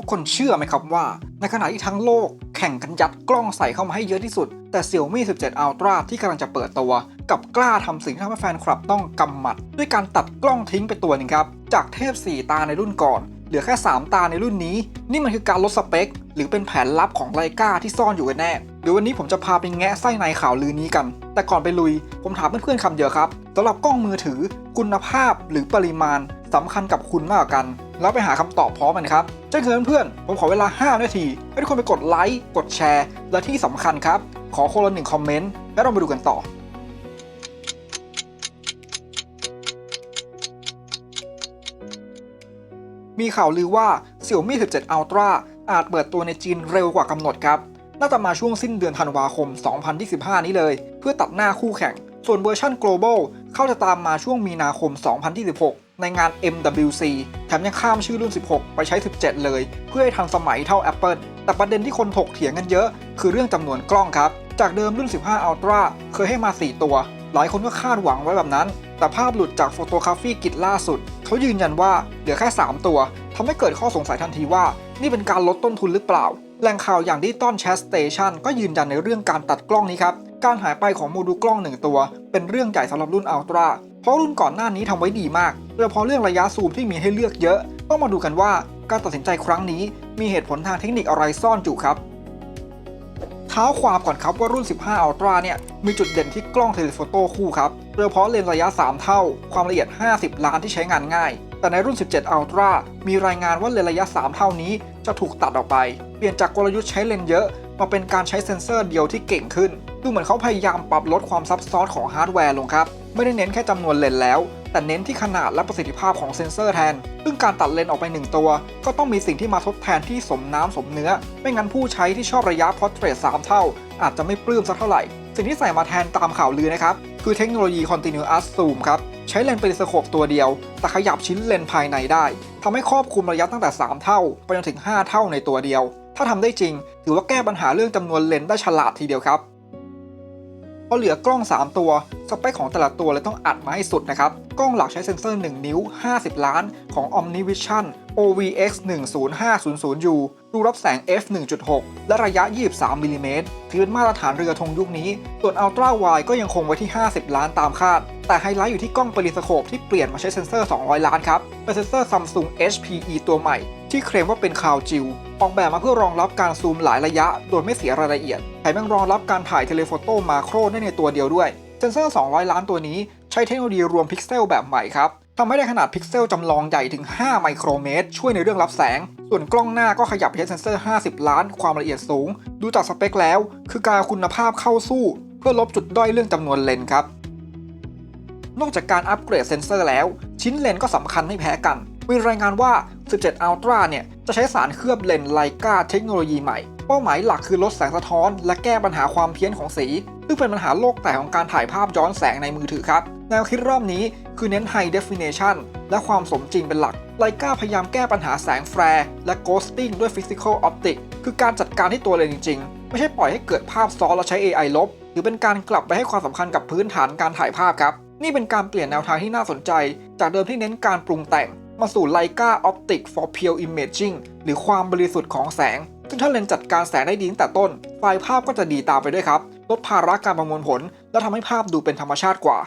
ทุกคนเชื่อไหมครับว่า ในขณะที่ทั้งโลกแข่งกันยัดกล้องใส่เข้ามาให้เยอะที่สุด แต่ Xiaomi 17 Ultra ที่กำลังจะเปิดตัวกับกล้าทำสิ่งที่ทำให้แฟนคลับต้องกำหมัด ด้วยการตัดกล้องทิ้งไปตัวหนึ่งครับ จากเทพ 4 ตาในรุ่นก่อน เหลือแค่ 3 ตาในรุ่นนี้ นี่มันคือการลดสเปค หรือเป็นแผนลับของไลกาที่ซ่อนอยู่กันแน่เดี๋ยววันนี้ผมจะพาไปแงะไส้ในข่าวลือนี้กัน แต่ก่อนไปลุย ผมถามเพื่อนๆคำเดียวครับสำหรับกล้องมือถือ คุณภาพหรือปริมาณ สำคัญกับคุณมากกว่ากัน แล้วไปหาคำตอบพร้อมกันครับเช่นเคยเพื่อนๆผมขอเวลา 5 นาที ให้ทุกคนไปกดไลค์กดแชร์ และที่สำคัญครับ ขอคนละหนึ่งคอมเมนต์แล้วเราไปดูกันต่อมีข่าวลือว่า Xiaomi 17 Ultra อาจเปิดตัวในจีนเร็วกว่ากำหนดครับ น่าจะมาช่วงสิ้นเดือนธันวาคม 2025 นี้เลย เพื่อตัดหน้าคู่แข่ง ส่วนเวอร์ชัน global เข้าจะตามมาช่วงมีนาคม 2026 ในงาน MWC แถมยังข้ามชื่อรุ่น 16 ไปใช้ 17 เลย เพื่อให้ทันสมัยเท่า Apple แต่ประเด็นที่คนถกเถียงกันเยอะ คือเรื่องจำนวนกล้องครับ จากเดิมรุ่น 15 Ultra เคยให้มา 4 ตัว หลายคนก็คาดหวังไว้แบบนั้น แต่ภาพหลุดจากโฟโตคาฟีกิจล่าสุด เขายืนยันว่าเหลือแค่ 3 ตัวทำให้เกิดข้อสงสัยทันทีว่า นี่เป็นการลดต้นทุนหรือเปล่าแหล่งข่าวอย่างดิจิตอลแชสเตชันก็ยืนยันในเรื่องการตัดกล้องนี้ครับ การหายไปของโมดูลกล้องหนึ่งตัว เป็นเรื่องใหญ่สำหรับรุ่นอัลตร้า ราะรุ่นก่อนหน้านี้ทำไว้ดีมาก โดยเฉพาะเรื่องระยะซูมที่มีให้เลือกเยอะ ต้องมาดูกันว่าการตัดสินใจครั้งนี้มีเหตุผลทางเทคนิคอะไรซ่อนอยู่ครับ เท้าความก่อนครับว่ารุ่น 15 Ultra เนี่ยมีจุดเด่นที่กล้องเทเลโฟโต้คู่ครับ โดยเฉพาะเลนส์ระยะ 3 เท่า ความละเอียด 50 ล้านที่ใช้งานง่าย แต่ในรุ่น 17 Ultra มีรายงานว่าเลนส์ระยะ 3 เท่านี้จะถูกตัดออกไป เปลี่ยนจากกลยุทธ์ใช้เลนส์เยอะมาเป็นการใช้เซ็นเซอร์เดียวที่เก่งขึ้น ดูเหมือนเขาพยายามปรับลดความซับซ้อนของฮาร์ดแวร์ลงครับ ไม่ได้เน้นแค่จำนวนเลนแล้ว แต่เน้นที่ขนาดและประสิทธิภาพของเซนเซอร์แทน ซึ่งการตัดเลนออกไป 1 ตัว ก็ต้องมีสิ่งที่มาทดแทนที่สมน้ำสมเนื้อ ไม่งั้นผู้ใช้ที่ชอบระยะพอร์เทรต3เท่า อาจจะไม่ปลื้มสักเท่าไหร่ สิ่งที่ใส่มาแทนตามข่าวลือนะครับ คือเทคโนโลยี Continuous Zoom ครับใช้เลนส์เป็นสโคปตัวเดียว แต่ขยับชิ้นเลนภายในได้ทำให้ครอบคลุมระยะตั้งแต่ 3 เท่า ไปจนถึง 5 เท่าในตัวเดียว ถ้าทำได้จริง ถือว่าแก้ปัญหาเรื่องจำนวนเลนได้ฉลาดทีเดียวครับ พอเหลือกล้อง 3 ตัวสเปคของแต่ละตัวเลยต้องอัดมาให้สุดนะครับ กล้องหลักใช้เซ็นเซอร์ 1 นิ้ว 50 ล้านของ Omnivision OVX 10500U รูรับแสง f 1.6 และระยะ 23มิลลิเมตรถือเป็นมาตรฐานเรือธงยุคนี้ ส่วน Ultra Wide ก็ยังคงไว้ที่ 50 ล้านตามคาด แต่ไฮไลท์อยู่ที่กล้องปริสโคปที่เปลี่ยนมาใช้เซ็นเซอร์ 200 ล้านครับ เป็นเซ็นเซอร์ Samsung HPE ตัวใหม่ ที่เคลมว่าเป็นคาวจิว ออกแบบมาเพื่อรองรับการซูมหลายระยะ โดยไม่เสียรายละเอียดแถมยังรองรับการถ่ายเทเลโฟโต้มาโครได้ในตัวเดียวด้วย เซ็นเซอร์ 200 ล้านตัวนี้ใช้เทคโนโลยีรวมพิกเซลแบบใหม่ครับ ทำให้ได้ขนาดพิกเซลจำลองใหญ่ถึง 5 ไมโครเมตร ช่วยในเรื่องรับแสง ส่วนกล้องหน้าก็ขยับใช้เซนเซอร์ 50 ล้าน ความละเอียดสูง ดูจากสเปคแล้ว คือการคุณภาพเข้าสู้ เพื่อลบจุดด้อยเรื่องจำนวนเลนส์ครับ นอกจากการอัปเกรดเซนเซอร์แล้ว ชิ้นเลนส์ก็สำคัญไม่แพ้กัน มีรายงานว่า 17 Ultra เนี่ยจะใช้สารเคลือบเลนส์ไลกาเทคโนโลยีใหม่ เป้าหมายหลักคือลดแสงสะท้อน และแก้ปัญหาความเพี้ยนของสี ซึ่งเป็นปัญหาโลกแตกของการถ่ายภาพย้อนแสงในมือถือครับ แนวคิดรอบนี้คือเน้น High Definition และความสมจริงเป็นหลักไลกาพยายามแก้ปัญหาแสงแฟร์และ Ghosting ด้วย Physical Optic คือการจัดการที่ตัวเลนจริง ๆ ไม่ใช่ปล่อยให้เกิดภาพซ้อนแล้วใช้ AI ลบ หรือเป็นการกลับไปให้ความสำคัญกับพื้นฐานการถ่ายภาพครับ นี่เป็นการเปลี่ยนแนวทางที่น่าสนใจ จากเดิมที่เน้นการปรุงแต่งมาสู่ Leica Optic for Pure Imaging หรือความบริสุทธิ์ของแสง ซึ่งถ้าเลนส์จัดการแสงได้ดีตั้งแต่ต้น ไฟล์ภาพก็จะดีตามไปด้วยครับ ลดภาระการประมวลผล และทำให้ภาพดูเป็นธรรมชาติกว่า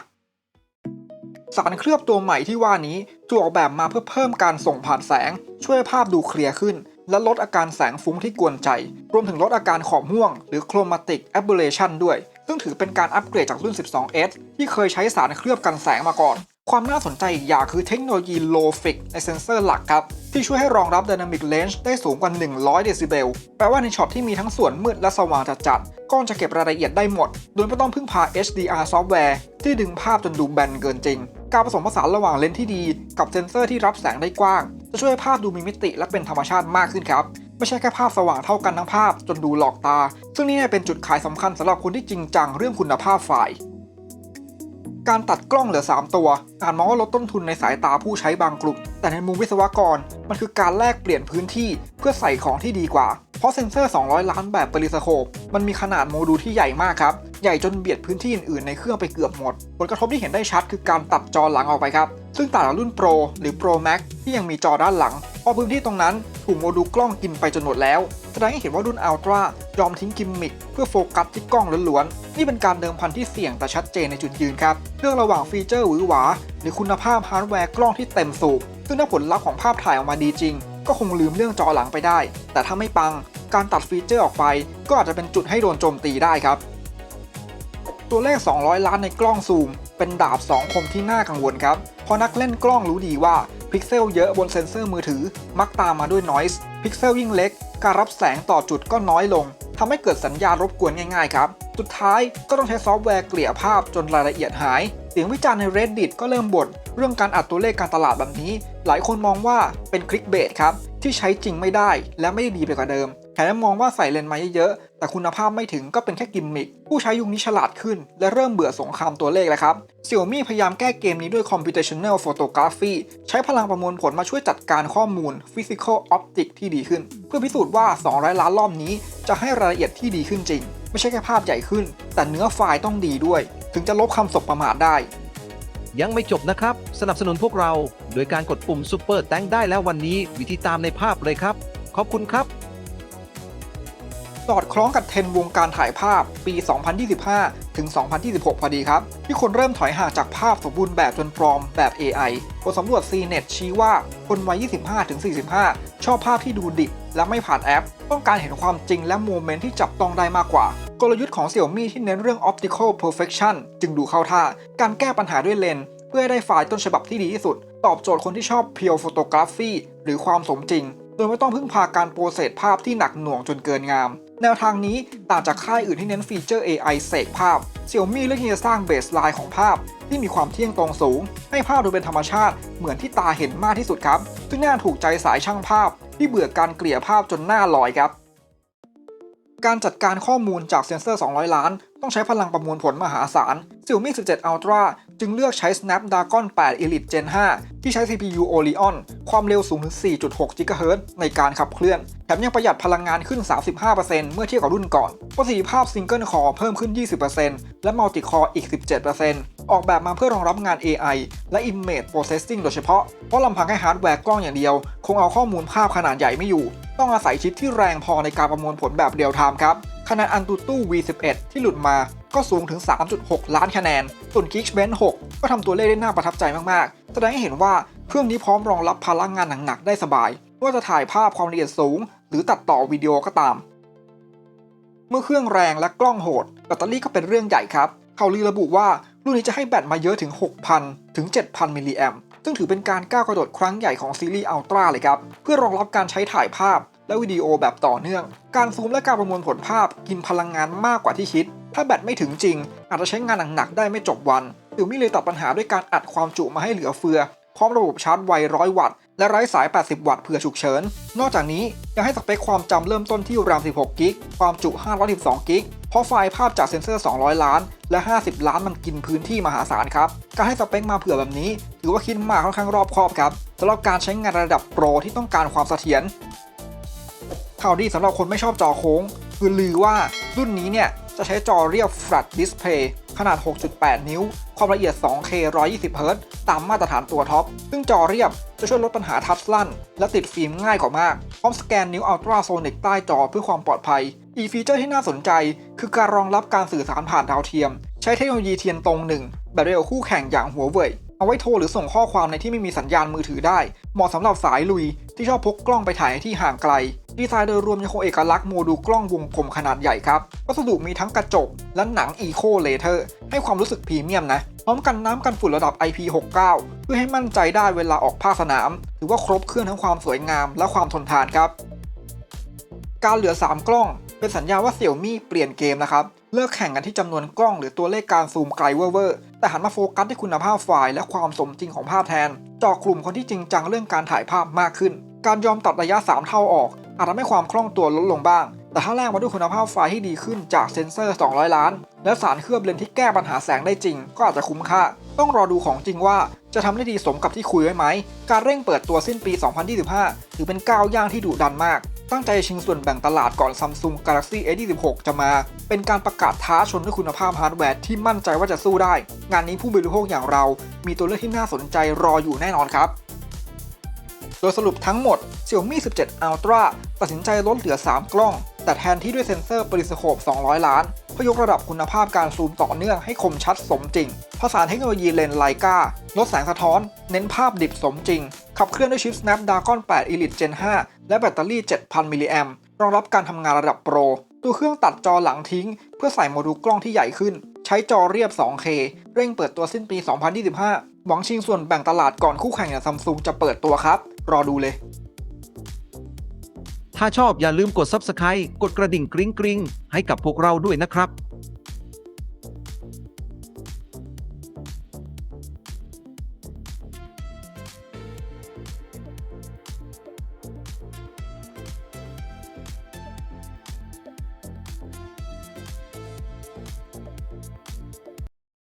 สารเคลือบตัวใหม่ที่ว่านี้ถูกออกแบบมาเพื่อเพิ่มการส่งผ่านแสง ช่วยภาพดูเคลียร์ขึ้น และลดอาการแสงฟุ้งที่กวนใจ รวมถึงลดอาการขอบม่วง หรือ chromatic aberration ด้วย ซึ่งถือเป็นการอัปเกรดจากรุ่น 12S ที่เคยใช้สารเคลือบกันแสงมาก่อน ความน่าสนใจอีกอย่างคือเทคโนโลยี low fix ในเซนเซอร์หลักครับ ที่ช่วยให้รองรับ dynamic range ได้สูงกว่า 100 เดซิเบล แปลว่าในช็อตที่มีทั้งส่วนมืดและสว่างจัดๆกล้องจะเก็บรายละเอียดได้หมด โดยไม่ต้องพึ่งพา HDR ซอฟต์แวร์ที่ดึงภาพจนดูแบนเกินจริง การผสมผสานระหว่างเลนส์ที่ดี กับเซนเซอร์ที่รับแสงได้กว้าง จะช่วยให้ภาพดูมีมิติและเป็นธรรมชาติมากขึ้นครับไม่ใช่แค่ภาพสว่างเท่ากันทั้งภาพจนดูหลอกตา ซึ่งนี่เป็นจุดขายสำคัญสำหรับคนที่จริงจังเรื่องคุณภาพไฟล์ การตัดกล้องเหลือ 3 ตัว อาจมองว่าลดต้นทุนในสายตาผู้ใช้บางกลุ่ม แต่ในมุมวิศวกร มันคือการแลกเปลี่ยนพื้นที่เพื่อใส่ของที่ดีกว่า เพราะเซ็นเซอร์ 200 ล้านแบบปริสโคป มันมีขนาดโมดูลที่ใหญ่มากครับ ใหญ่จนเบียดพื้นที่อื่นๆในเครื่องไปเกือบหมด ผลกระทบที่เห็นได้ชัดคือการตัดจอหลังออกไปครับ ซึ่งต่างจากรุ่น Pro หรือ Pro Max ที่ยังมีจอด้านหลังพราะพื้นที่ตรงนั้นถูกโมดูลกล้องกินไปจนหมดแล้ว แสดงให้เห็นว่ารุ่น Ultra ยอมทิ้งกิมมิคเพื่อโฟกัสที่กล้องล้วนๆ นี่เป็นการเดิมพันที่เสี่ยงแต่ชัดเจนในจุดยืนครับ เรื่องระหว่างฟีเจอร์หวือหวา หรือคุณภาพฮาร์ดแวร์กล้องที่เต็มสูบ ซึ่งถ้าผลลัพธ์ของภาพถ่ายออกมาดีจริง ก็คงลืมเรื่องจอหลังไปได้ แต่ถ้าไม่ปัง การตัดฟีเจอร์ออกไป ก็อาจจะเป็นจุดให้โดนโจมตีได้ครับ ตัวเลข 200 ล้านในกล้องซูม เป็นดาบ2คมที่น่ากังวลครับ เพราะนักเล่นกล้องรู้ดีว่า พิกเซลเยอะบนเซ็นเซอร์มือถือ มักตามมาด้วยนอยส์พิกเซลยิ่งเล็ก การรับแสงต่อจุดก็น้อยลงทำให้เกิดสัญญาณรบกวนง่ายๆครับ สุดท้ายก็ต้องใช้ซอฟต์แวร์เกลี่ยภาพจนรายละเอียดหาย เสียงวิจารณ์ใน Reddit ก็เริ่มบ่นเรื่องการอัดตัวเลขการตลาดแบบนี้ หลายคนมองว่าเป็นคลิกเบสครับที่ใช้จริงไม่ได้และไม่ได้ดีไปกว่าเดิม แถมมองว่าใส่เลนส์มาเยอะๆแต่คุณภาพไม่ถึงก็เป็นแค่กิมมิคผู้ใช้ยุคนี้ฉลาดขึ้น และเริ่มเบื่อสงครามตัวเลขแล้วครับ Xiaomi พยายามแก้เกมนี้ด้วย Computational Photography ใช้พลังประมวลผลมาช่วยจัดการข้อมูล Physical Optic ที่ดีขึ้น เพื่อพิสูจน์ว่า 200 ล้านรอบนี้จะให้รายละเอียดที่ดีขึ้นจริง ไม่ใช่แค่ภาพใหญ่ขึ้น แต่เนื้อไฟล์ต้องดีด้วย ถึงจะลบคำสบประมาทได้ยังไม่จบนะครับ สนับสนุนพวกเรา โดยการกดปุ่ม Super แตงได้แล้ววันนี้ วิธีตามในภาพเลยครับ ขอบคุณครับ สอดคล้องกับเทรนด์วงการถ่ายภาพปี 2025 ถึง 2026 พอดีครับ ที่คนเริ่มถอยห่างจากภาพสมบูรณ์แบบจนปลอมแบบ AI บทสำรวจ CNET ชี้ว่าคนวัย 25 ถึง 45 ชอบภาพที่ดูดิบและไม่ผ่านแอป ต้องการเห็นความจริงและโมเมนต์ที่จับต้องได้มากกว่า กลยุทธ์ของ Xiaomi ที่เน้นเรื่อง optical perfection จึงดูเข้าท่า การแก้ปัญหาด้วยเลนส์เพื่อให้ได้ไฟล์ต้นฉบับที่ดีที่สุด ตอบโจทย์คนที่ชอบ pure photography หรือความสมจริงโดยไม่ต้องพึ่งพาการโปรเซสภาพที่หนักหน่วงจนเกินงาม แนวทางนี้ต่างจากค่ายอื่นที่เน้นฟีเจอร์ AI เสกภาพ Xiaomi เลือกที่จะสร้างเบสไลน์ของภาพ ที่มีความเที่ยงตรงสูง ให้ภาพดูเป็นธรรมชาติเหมือนที่ตาเห็นมากที่สุดครับ ซึ่งน่าถูกใจสายช่างภาพ ที่เบื่อการเกลี่ยภาพจนหน้าลอยครับ การจัดการข้อมูลจากเซ็นเซอร์ 200 ล้าน ต้องใช้พลังประมวลผลมหาศาล Xiaomi 17 Ultra จึงเลือกใช้ Snapdragon 8 Elite Gen 5 ที่ใช้ CPU Oryon ความเร็วสูงถึง 4.6 GHz ในการขับเคลื่อน แถมยังประหยัดพลังงานขึ้น 35%เมื่อเทียบกับรุ่นก่อน ประสิทธิภาพ Single Core เพิ่มขึ้น 20%และ Multi Core อีก 17%ออกแบบมาเพื่อรองรับงาน AI และ Image Processing โดยเฉพาะ เพราะลำพังแค่ฮาร์ดแวร์กล้องอย่างเดียว คงเอาข้อมูลภาพขนาดใหญ่ไม่อยู่ ต้องอาศัยชิปที่แรงพอในการประมวลผลแบบเรียลไทม์ครับขนาดอันตูตู้ V11 ที่หลุดมา ก็สูงถึง 3.6 ล้านคะแนน ส่วน Geekbench 6 ก็ทำตัวเลขได้น่าประทับใจมากๆ แสดงให้เห็นว่าเครื่องนี้พร้อมรองรับพลังงานหนักๆได้สบาย ว่าจะถ่ายภาพความละเอียดสูง หรือตัดต่อวิดีโอก็ตาม เมื่อเครื่องแรงและกล้องโหดแบตเตอรี่ก็เป็นเรื่องใหญ่ครับ เขาลือระบุว่ารุ่นนี้จะให้แบตมาเยอะถึง 6,000 ถึง 7,000 มิลลิแอมซึ่งถือเป็นการก้าวกระโดดครั้งใหญ่ของซีรีส์อัลตร้าเลยครับ เพื่อรองรับการใช้ถ่ายภาพและวิดีโอแบบต่อเนื่อง การซูมและการประมวลผลภาพกินพลังงานมากกว่าที่คิด ถ้าแบตไม่ถึงจริง อาจจะใช้งานหนักๆได้ไม่จบวันหรือม่เลยตัดปัญหาด้วยการอัดความจุมาให้เหลือเฟือ พร้อมระบบชาร์จไว100วัตต์และไร้สาย 80 วัตต์เผื่อฉุกเฉิน นอกจากนี้ยังให้สเปคความจำเริ่มต้นที่ RAM 16 กิก ความจุ 512 กิก เพราะไฟล์ภาพจากเซ็นเซอร์ 200 ล้าน และ 50 ล้านมันกินพื้นที่มหาศาลครับ การให้สเปคมาเผื่อแบบนี้ ถือว่าคิดมาค่อนข้างรอบคอบครับสำหรับการใช้งานระดับโปรที่ต้องการความเสถียรข่าวดีสำหรับคนไม่ชอบจอโค้ง คือลือว่ารุ่นนี้เนี่ย จะใช้จอเรียบ Flat Display ขนาด 6.8 นิ้ว ความละเอียด 2K 120 Hz ตามมาตรฐานตัวท็อป ซึ่งจอเรียบจะช่วยลดปัญหาทัชลั่น และติดฟิล์มง่ายกว่ามาก พร้อมสแกนนิ้วอัลตราโซนิกใต้จอเพื่อความปลอดภัย อีกฟีเจอร์ที่น่าสนใจ คือการรองรับการสื่อสารผ่านดาวเทียม ใช้เทคโนโลยีเทียนตรงหนึ่งแบบเดียวกับคู่แข่งอย่างหัวเว่ยเอาไว้โทรหรือส่งข้อความในที่ไม่มีสัญญาณมือถือได้ เหมาะสำหรับสายลุยที่ชอบพกกล้องไปถ่ายที่ห่างไกล ดีไซน์โดยรวมยังคงเอกลักษณ์โมดูลกล้องวงกลมขนาดใหญ่ครับ วัสดุมีทั้งกระจก และหนัง Eco Later ให้ความรู้สึกพรีเมียมนะ พร้อมกันน้ำกันฝุ่นระดับ IP69 เพื่อให้มั่นใจได้เวลาออกภาคสนาม ถือว่าครบเครื่องทั้งความสวยงามและความทนทานครับ การเหลือ 3 กล้อง เป็นสัญญาณว่าเสี่ยวมี่เปลี่ยนเกมนะครับ เลิกแข่งกันที่จำนวนกล้อง หรือตัวเลขการซูมไกลเวอร์แต่หันมาโฟกัสที่คุณภาพไฟล์และความสมจริงของภาพแทนเจาะกลุ่มคนที่จริงจังเรื่องการถ่ายภาพมากขึ้น การยอมตัดระยะ 3 เท่าออก อาจทำให้ความคล่องตัวลดลงบ้าง แต่ถ้าแลกมาด้วยคุณภาพไฟที่ดีขึ้นจากเซ็นเซอร์ 200 ล้าน และสารเคลือบเลนส์ที่แก้ปัญหาแสงได้จริง ก็อาจจะคุ้มค่า ต้องรอดูของจริงว่าจะทำได้ดีสมกับที่คุยไว้ไหม การเร่งเปิดตัวสิ้นปี 2025 ถือเป็นก้าวย่างที่ดุดันมาก ตั้งใจชิงส่วนแบ่งตลาดก่อน Samsung Galaxy S26 จะมา เป็นการประกาศท้าชนด้วยคุณภาพฮาร์ดแวร์ที่มั่นใจว่าจะสู้ได้ งานนี้ผู้บริโภคอย่างเรา มีตัวเลือกที่น่าสนใจรออยู่แน่นอนครับ โดยสรุปทั้งหมด Xiaomi 17 Ultra ตัดสินใจลดเหลือ 3 กล้อง แต่แทนที่ด้วยเซ็นเซอร์ปริสโคป 200 ล้าน เพื่อยกระดับคุณภาพการซูมต่อเนื่องให้คมชัดสมจริง ผสานเทคโนโลยีเลนส์ไลกาลดแสงสะท้อน เน้นภาพดิบสมจริง ขับเคลื่อนด้วยชิป Snapdragon 8 Elite Gen 5 และแบตเตอรี่ 7,000 มิลลิแอมรองรับการทำงานระดับโปรตัวเครื่องตัดจอหลังทิ้ง เพื่อใส่โมดูลกล้องที่ใหญ่ขึ้น ใช้จอเรียบ 2K เร่งเปิดตัวสิ้นปี 2025 หวังชิงส่วนแบ่งตลาดก่อนคู่แข่งอย่างซัมซุงจะเปิดตัวครับ รอดูเลย ถ้าชอบอย่าลืมกด Subscribe กดกระดิ่งกริ๊งกริ๊งให้กับพวกเราด้วยนะครับ